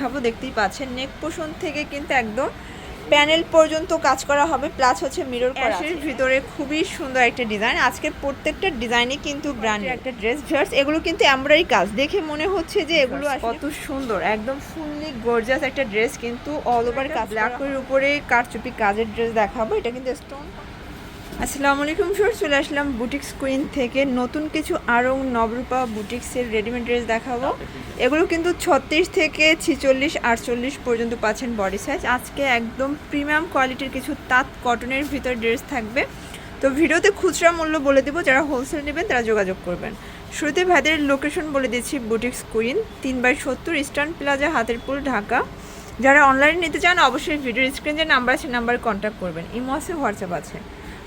খাব দেখতেই পাচ্ছেন। নেক পোষণ থেকে কিন্তু একদম প্যানেল পর্যন্ত কাজ করা হবে প্লাস হচ্ছে মিরর অ্যাশের ভিতরে খুবই সুন্দর একটা ডিজাইন আজকে প্রত্যেকটা ডিজাইনই কিন্তু ব্র্যান্ডের একটা ড্রেস ভিউয়ার্স এগুলো কিন্তু এমব্রয়ডারি কাজ। দেখে মনে হচ্ছে যে এগুলো কত সুন্দর। একদম ফুললি গর্জাস একটা ড্রেস কিন্তু অল ওভার কাজ ব্ল্যাকের উপরে কারচুপি কাজের ড্রেস দেখাবো। এটা কিন্তু স্টোন আসসালামু আলাইকুম স্যার চলে আসলাম বুটিক কুইন থেকে। নতুন কিছু আরও নবরূপা বুটিক্সের রেডিমেড ড্রেস দেখাবো। এগুলো কিন্তু ছত্রিশ থেকে ছিচল্লিশ, আটচল্লিশ পর্যন্ত পাচ্ছেন বডি সাইজ আজকে একদম প্রিমিয়াম কোয়ালিটির কিছু তাঁত কটনের ভিতর ড্রেস থাকবে। তো ভিডিওতে খুচরা মূল্য বলে দেবো, যারা হোলসেল নেবেন তারা যোগাযোগ করবেন। শুরুতে ভাইদের লোকেশন বলে দিচ্ছি বুটিক কুইন, তিন বাই সত্তর ইস্টার্ন প্লাজা হাতেরপুল ঢাকা। যারা অনলাইনে নিতে চান, অবশ্যই ভিডিওর স্ক্রিন যে নাম্বার আছে নাম্বারে কন্ট্যাক্ট করবেন। ইমো আছে, হোয়াটসঅ্যাপ আছে।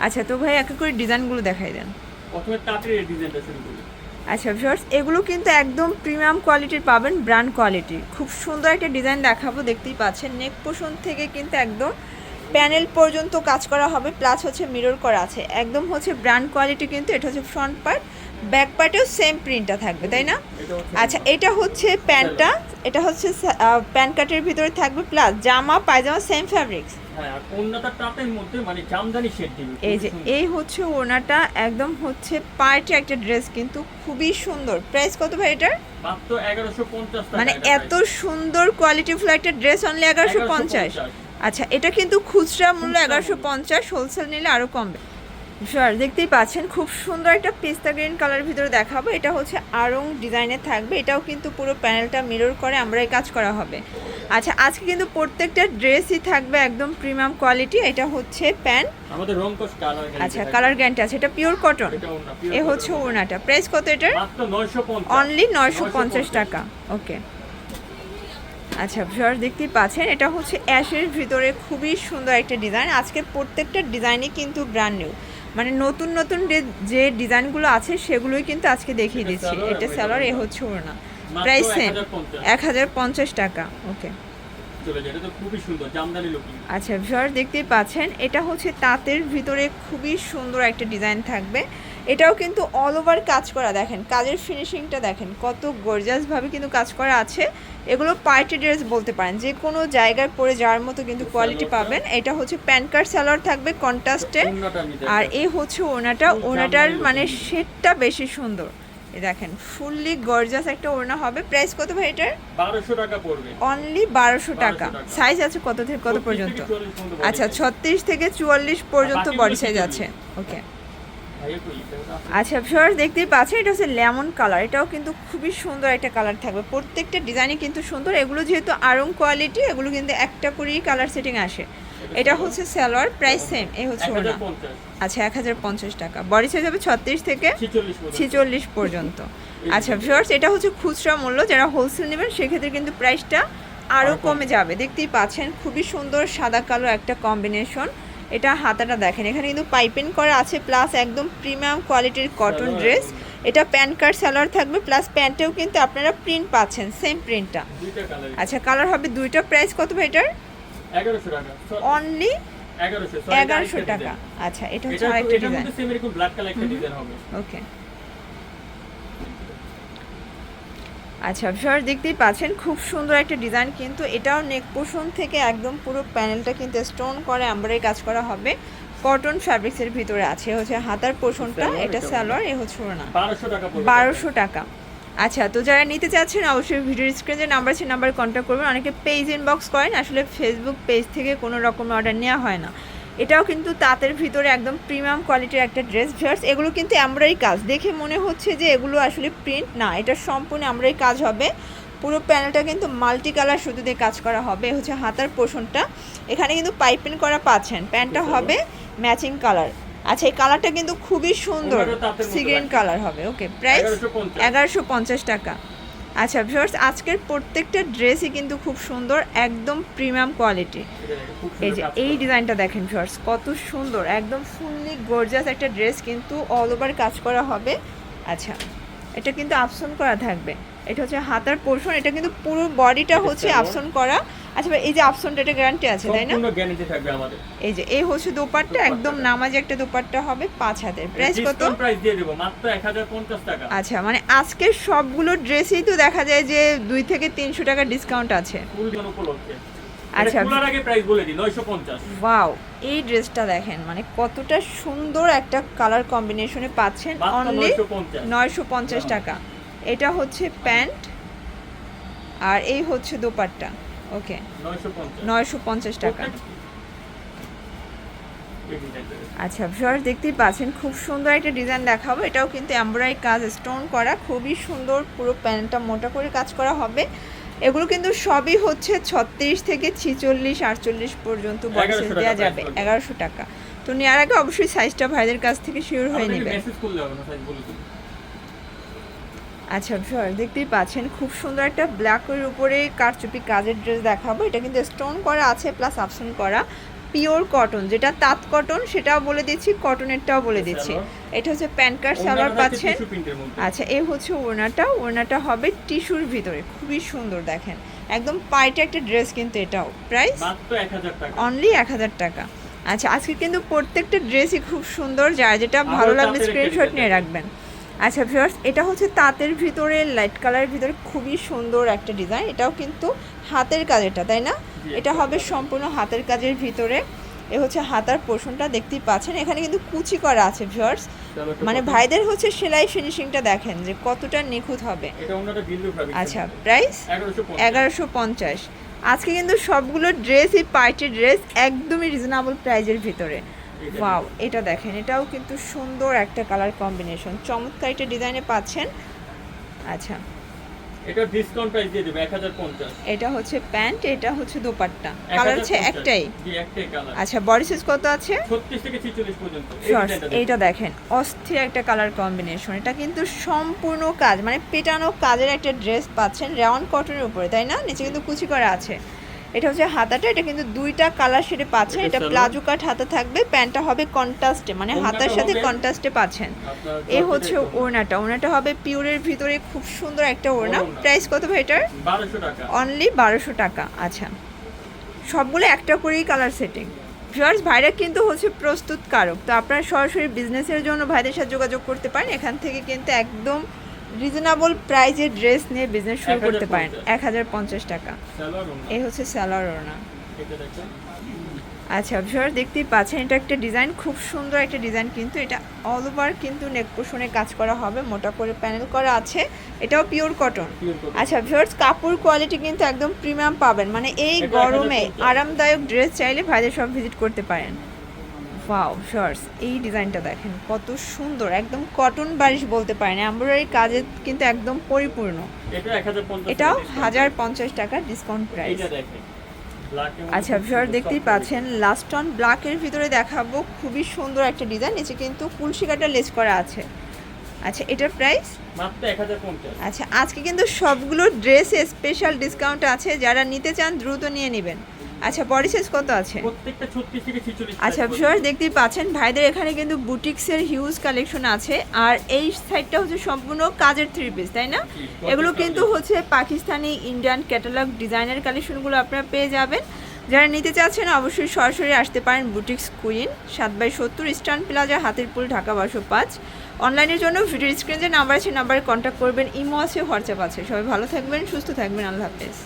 আচ্ছা তো ভাই এক এক করে ডিজাইনগুলো দেখাই দেন। প্রথমে তাঁতের এই ডিজাইনটা শুরু করি। আচ্ছা ভিউয়ার্স এগুলো কিন্তু একদম প্রিমিয়াম কোয়ালিটির পাবেন ব্র্যান্ড কোয়ালিটি খুব সুন্দর একটা ডিজাইন দেখাবো দেখতেই পাচ্ছেন। নেক পোষণ থেকে কিন্তু একদম প্যানেল পর্যন্ত কাজ করা হবে প্লাস হচ্ছে মিরর করা আছে। একদম হচ্ছে ব্র্যান্ড কোয়ালিটি কিন্তু এটা হচ্ছে ফ্রন্ট পার্ট ব্যাক পার্টেও সেম প্রিন্টটা থাকবে তাই না? আচ্ছা এটা হচ্ছে প্যান্টটা এটা হচ্ছে প্যান্ট কাটের ভিতরে থাকবে প্লাস জামা পায়জামা সেম ফ্যাব্রিক্স হ্যাঁ আর মানে এই যে এই হচ্ছে ওনাটা একদম হচ্ছে পার্টি একটা ড্রেস কিন্তু খুবই সুন্দর। প্রাইস কত ভাই এটার? মানে এত সুন্দর কোয়ালিটিফুল একটা ড্রেস অনলি এগারোশো পঞ্চাশ। আচ্ছা এটা কিন্তু খুচরা মূল্য এগারোশো পঞ্চাশ হোলসেল নিলে আরও কমবে। স্যার দেখতেই পাচ্ছেন খুব সুন্দর একটা পেস্তা গ্রিন কালার ভিতরে দেখাবো। এটা হচ্ছে আরং ডিজাইনের থাকবে। এটাও কিন্তু পুরো প্যানেলটা মিরর করে আমরা এই কাজ করা হবে। আচ্ছা আজকে কিন্তু প্রত্যেকটা ড্রেসই থাকবে একদম প্রিমিয়াম কোয়ালিটি এটা হচ্ছে প্যান্ট। আমাদের রংকশ কালার আচ্ছা কালার গ্যারান্টি আছে এটা পিওর কটন এ হচ্ছে। ওড়নাটা। প্রাইস কত এটার? অনলি নয়শো পঞ্চাশ। টাকা। ওকে আচ্ছা ভিউয়ার দেখতেই পাচ্ছেন এটা হচ্ছে অ্যাশের ভিতরে খুবই সুন্দর একটা ডিজাইন আজকে প্রত্যেকটা ডিজাইনই কিন্তু ব্র্যান্ড নিউ মানে নতুন নতুন যে ডিজাইনগুলো আছে সেগুলোই কিন্তু আজকে দেখিয়ে দিচ্ছি। এটা এবং স্যালোয়ার এ হচ্ছে ওড়না। প্রাইস সেম এক হাজার পঞ্চাশ। টাকা ওকে। আচ্ছা ভিউয়ার দেখতেই পাচ্ছেন এটা হচ্ছে তাঁতের ভিতরে খুবই সুন্দর একটা ডিজাইন থাকবে। এটাও কিন্তু অল ওভার কাজ করা দেখেন কাজের ফিনিশিংটা দেখেন কত গর্জাসভাবে কিন্তু কাজ করা আছে। এগুলো পার্টি ড্রেস বলতে পারেন যে কোনো জায়গায় পরে যাওয়ার মতো কিন্তু কোয়ালিটি পাবেন। এটা হচ্ছে প্যান কার্ড সালোয়ার থাকবে কন্ট্রাস্টে আর। এই হচ্ছে ওনাটা ওনাটার মানে। শেডটা বেশি সুন্দর। দেখেন ফুললি গর্জাস একটা ওড়না হবে। প্রাইস কত ভাই এটার? বারোশো টাকা পড়বে। অনলি বারোশো টাকা। 1200 টাকা। সাইজ আছে কত থেকে কত পর্যন্ত? 44 আচ্ছা size। ছত্রিশ থেকে চুয়াল্লিশ পর্যন্ত বাকিগুলো বডি সাইজ আছে। ওকে। আচ্ছা ভিউয়ার্স দেখতেই পাচ্ছেন এটা হচ্ছে লেমন কালার এটাও কিন্তু খুবই সুন্দর একটা কালার থাকবে। প্রত্যেকটা ডিজাইনই কিন্তু সুন্দর। এগুলো যেহেতু আরং কোয়ালিটি এগুলো কিন্তু একটা করেই কালার সেটিং আসে। এটা হচ্ছে সালোয়ার প্রাইস সেম এই হচ্ছে 1050 আচ্ছা এক হাজার পঞ্চাশ টাকা। বডি সাইজ হবে ছত্রিশ থেকে 46 পর্যন্ত। ছিচল্লিশ পর্যন্ত। আচ্ছা ভিউয়ার্স এটা হচ্ছে খুচরা মূল্য। যারা হোলসেল নেবেন সেক্ষেত্রে কিন্তু প্রাইসটা আরও আরও কমে। যাবে। দেখতেই পাচ্ছেন খুবই সুন্দর সাদা কালো একটা কম্বিনেশন এটা হাতাটা দেখেন। এখানে কিন্তু পাইপিং করা আছে প্লাস একদম প্রিমিয়াম কোয়ালিটির কটন ড্রেস এটা প্যান্ট কার্ড সালোয়ার থাকবে প্লাস প্যান্টেও কিন্তু আপনারা প্রিন্ট পাচ্ছেন সেম প্রিন্টটা আচ্ছা কালার হবে দুইটা। প্রাইস কত ভাই এটার? 1100 টাকা। অনলি 1100 এগারোশো টাকা। আচ্ছা এটা হচ্ছে আরেকটা ডিজাইন মধ্যে সেম এরকম ব্ল্যাক কালার একটা ডিজাইন হবে। ওকে। আচ্ছা ভিউয়ার দেখতেই পাচ্ছেন খুব সুন্দর একটা ডিজাইন কিন্তু এটাও নেক পোষণ থেকে একদম পুরো প্যানেলটা কিন্তু স্টোন করে আমরাই কাজ করা হবে। কটন ফ্যাব্রিক্সের ভিতরে আছে হচ্ছে হাতার পোষণটা এটা সালোয়ার এ হচ্ছে ওড়না। 1200 টাকা বারোশো টাকা। আচ্ছা তো যারা নিতে চাচ্ছেন অবশ্যই ভিডিও স্ক্রিনে নাম্বার আছে নাম্বার কন্ট্যাক্ট করবেন। অনেকে পেজ ইনবক্স করেন আসলে ফেসবুক পেজ থেকে কোনো রকম অর্ডার নেওয়া হয় না। এটাও কিন্তু তাঁতের ভিতরে একদম প্রিমিয়াম কোয়ালিটির একটা ড্রেস ভিউয়ার্স এগুলো কিন্তু এমব্রয়ডারি কাজ। দেখে মনে হচ্ছে যে এগুলো আসলে প্রিন্ট না এটা সম্পূর্ণ এমব্রয়ডারি কাজ হবে। পুরো প্যানেলটা কিন্তু মাল্টি কালার সুতো দিয়ে কাজ করা হবে। হচ্ছে হাতার পোষণটা। এখানে কিন্তু পাইপিং করা পাচ্ছেন। প্যান্টটা হবে ম্যাচিং কালার আচ্ছা এই কালারটা কিন্তু খুবই সুন্দর। সিগ্রিন কালার হবে ওকে প্রাইস এগারোশো পঞ্চাশ। টাকা। আচ্ছা ভিউয়ার্স আজকের প্রত্যেকটা ড্রেসই কিন্তু খুব সুন্দর একদম প্রিমিয়াম কোয়ালিটি এই যে এই ডিজাইনটা দেখেন ভিউয়ার্স কত সুন্দর একদম ফুললি গর্জিয়াস একটা ড্রেস কিন্তু অল ওভার কাজ করা হবে। আচ্ছা এটা কিন্তু আপসন করা থাকবে। এটা হচ্ছে হাতার পোর্শন এটা কিন্তু পুরো বডিটা হচ্ছে। আপসন করা। আচ্ছা এই যে আপসনটা এটা গ্যারান্টি আছে তাই না? সম্পূর্ণ গ্যারান্টি থাকবে আমাদের। এই যে এই হচ্ছে দোপাট্টা। একদম নামাজি একটা দোপাট্টা হবে পাঁচ হাতের। প্রাইস কত? প্রাইস দিয়ে দেব মাত্র 1050 টাকা। আচ্ছা মানে আজকের সবগুলো ড্রেসেই তো দেখা যায় যে দুই থেকে তিনশো টাকা ডিসকাউন্ট আছে। ফুল উপলক্ষে। আচ্ছা। খোলার আগে প্রাইস বলে দিই 950 ওয়াও এই ড্রেসটা দেখেন মানে কতটা সুন্দর একটা কালার কম্বিনেশনে পাচ্ছেন মাত্র অনলি 950 নয়শো পঞ্চাশ টাকা। এটা হচ্ছে প্যান্ট আর এই হচ্ছে দোপাট্টা। ওকে 950 নয়শো পঞ্চাশ টাকা। আচ্ছা ভিউয়ার্স দেখতেই পাচ্ছেন খুব সুন্দর একটা ডিজাইন দেখাবো। এটাও কিন্তু এমব্রয়ডারি কাজ স্টোন করা খুবই সুন্দর পুরো প্যান্টটা মোটা করে কাজ করা হবে। এগুলো কিন্তু সবই হচ্ছে ছত্রিশ থেকে ছিচল্লিশ আটচল্লিশ পর্যন্ত বয়সে 1100 টাকা দেওয়া যাবে এগারোশো টাকা। তো নেওয়ার আগে অবশ্যই সাইজটা ভাইদের কাছ থেকে শিওর হয়ে আমাদেরকে নেবেন মেসেজ করলে হবে না সাইজ বলে দিন আচ্ছা ভিউয়ার দেখতেই পাচ্ছেন খুব সুন্দর একটা ব্ল্যাকের উপরে কারচুপি কাজের ড্রেস দেখাবো। এটা কিন্তু স্টোন করা আছে প্লাস আপসন করা পিওর কটন যেটা তাঁত কটন সেটাও বলে দিচ্ছি কটনেরটাও বলে দিচ্ছি। এটা হচ্ছে প্যান্ট কার্ড সালোয়ার পাচ্ছেন। আচ্ছা এ হচ্ছে ওড়নাটা ওড়নাটা হবে টিস্যুর ভিতরে খুবই সুন্দর দেখেন। একদম পাইটে একটা ড্রেস কিন্তু এটাও প্রাইস মাত্র 1000 টাকা। অনলি এক হাজার টাকা। আচ্ছা আজকে কিন্তু প্রত্যেকটা ড্রেসই খুব সুন্দর যার যেটা ভালো লাগবে স্ক্রিনশট নিয়ে রাখবেন। আচ্ছা ভিউয়ার্স এটা হচ্ছে তাঁতের ভিতরে লাইট কালারের ভিতরে খুবই সুন্দর একটা ডিজাইন এটাও কিন্তু হাতের কাজেরটা তাই না? এটা হবে সম্পূর্ণ হাতের কাজের ভিতরে। এ হচ্ছে হাতার পোর্শনটা দেখতেই পাচ্ছেন। এখানে কিন্তু কুচি করা আছে ভিউয়ার্স মানে ভাইদের হচ্ছে সেলাই ফিনিশিংটা দেখেন যে কতটা নিখুঁত হবে। আচ্ছা প্রাইস এগারোশো পঞ্চাশ। আজকে কিন্তু সবগুলো ড্রেসই পার্টি ড্রেস একদমই রিজনেবল প্রাইজের ভিতরে। ওয়াও এটা দেখেন এটাও কিন্তু সুন্দর একটা কালার কম্বিনেশন চমৎকার একটা ডিজাইনে পাচ্ছেন। আচ্ছা। এটা ডিসকাউন্ট প্রাইস দিয়ে দেব 1050 এটা হচ্ছে প্যান্ট এটা হচ্ছে দোপাট্টা। কালার হচ্ছে একটাই। জি একটাই কালার আচ্ছা বডি সাইজ কত আছে? 36 থেকে 46 পর্যন্ত। এইটা দেখেন অস্থির একটা কালার কম্বিনেশন এটা কিন্তু সম্পূর্ণ কাজ মানে পেটানো কাজের একটা ড্রেস পাচ্ছেন রেওয়ান কটনের উপরে তাই না? নিচে কিন্তু কুচি করা আছে। এটা হচ্ছে হাতাটা এটা কিন্তু দুইটা কালার শেডে পাচ্ছেন। এটা প্লাজো কাট হাতা থাকবে প্যান্টটা হবে কন্ট্রাস্টে মানে হাতার সাথে কন্ট্রাস্টে পাচ্ছেন। এ হচ্ছে ওড়নাটা। ওড়নাটা হবে পিওরের ভিতরে খুব সুন্দর একটা ওড়না। প্রাইস কত ভাই এটার? 1200 টাকা। অনলি বারোশো টাকা। আচ্ছা। সবগুলো একটা করেই কালার সেটিং ভিউয়ার্স ভাইরা কিন্তু হচ্ছে প্রস্তুতকারক। তো আপনারা সরাসরি বিজনেসের জন্য ভাইদের সাথে যোগাযোগ করতে পারেন। এখান থেকে কিন্তু একদম রিজনেবল প্রাইজের ড্রেস নিয়ে বিজনেস শুরু করতে পারেন। এক হাজার পঞ্চাশ টাকা। এই হচ্ছে স্যালার ওড়না। আচ্ছা ভিউয়ার্স দেখতেই পাচ্ছেন এটা একটা ডিজাইন খুব সুন্দর একটা ডিজাইন কিন্তু এটা অল ওভার কিন্তু নেক পোষণে কাজ করা হবে মোটা করে প্যানেল করা আছে। এটাও পিওর কটন আচ্ছা ভিউয়ার্স কাপড় কোয়ালিটি কিন্তু একদম প্রিমিয়াম পাবেন। মানে এই গরমে আরামদায়ক ড্রেস চাইলে ভাইদের সব ভিজিট করতে পারেন। ওয়াও ভিউয়ার্স এই ডিজাইনটা দেখেন কত সুন্দর একদম কটন বারিশ বলতে পারেন এমব্রয়ডারি কাজে কিন্তু একদম পরিপূর্ণ। এটা 1050 এটাও হাজার পঞ্চাশ টাকা ডিসকাউন্ট প্রাইস আচ্ছা ভিউয়ার দেখতেই পাচ্ছেন লাস্ট অন ব্ল্যাকের ভিতরে দেখাবো খুবই সুন্দর একটা ডিজাইন নিচে কিন্তু কুলশিকাটা লেস করা আছে। আচ্ছা এটার প্রাইস মাত্র 1050 আচ্ছা আজকে কিন্তু সবগুলো ড্রেসে স্পেশাল ডিসকাউন্ট আছে যারা নিতে চান দ্রুত নিয়ে নেবেন। আচ্ছা বডি সাইজ কত আছে? প্রত্যেকটা 36 থেকে 46 আচ্ছা size ভিউয়ার দেখতেই পাচ্ছেন ভাইদের এখানে কিন্তু বুটিক্সের হিউজ কালেকশন আছে। আর এই সাইডটা হচ্ছে সম্পূর্ণ কাজের থ্রি পিস তাই না? এগুলো কিন্তু হচ্ছে পাকিস্তানি ইন্ডিয়ান ক্যাটালগ ডিজাইনের কালেকশনগুলো আপনারা পেয়ে যাবেন। যারা নিতে চাচ্ছেন অবশ্যই সরাসরি আসতে পারেন বুটিক্স কুইন সাত বাই সত্তর ইস্টার্ন প্লাজা হাতিরপুল ঢাকা বারোশো পাঁচ। অনলাইনের জন্য ভিডিও স্ক্রিনে যে নাম্বার আছে নাম্বারে কন্ট্যাক্ট করবেন। ইমো আছে হোয়াটসঅ্যাপ আছে। সবাই ভালো থাকবেন সুস্থ থাকবেন। আল্লাহ হাফেজ।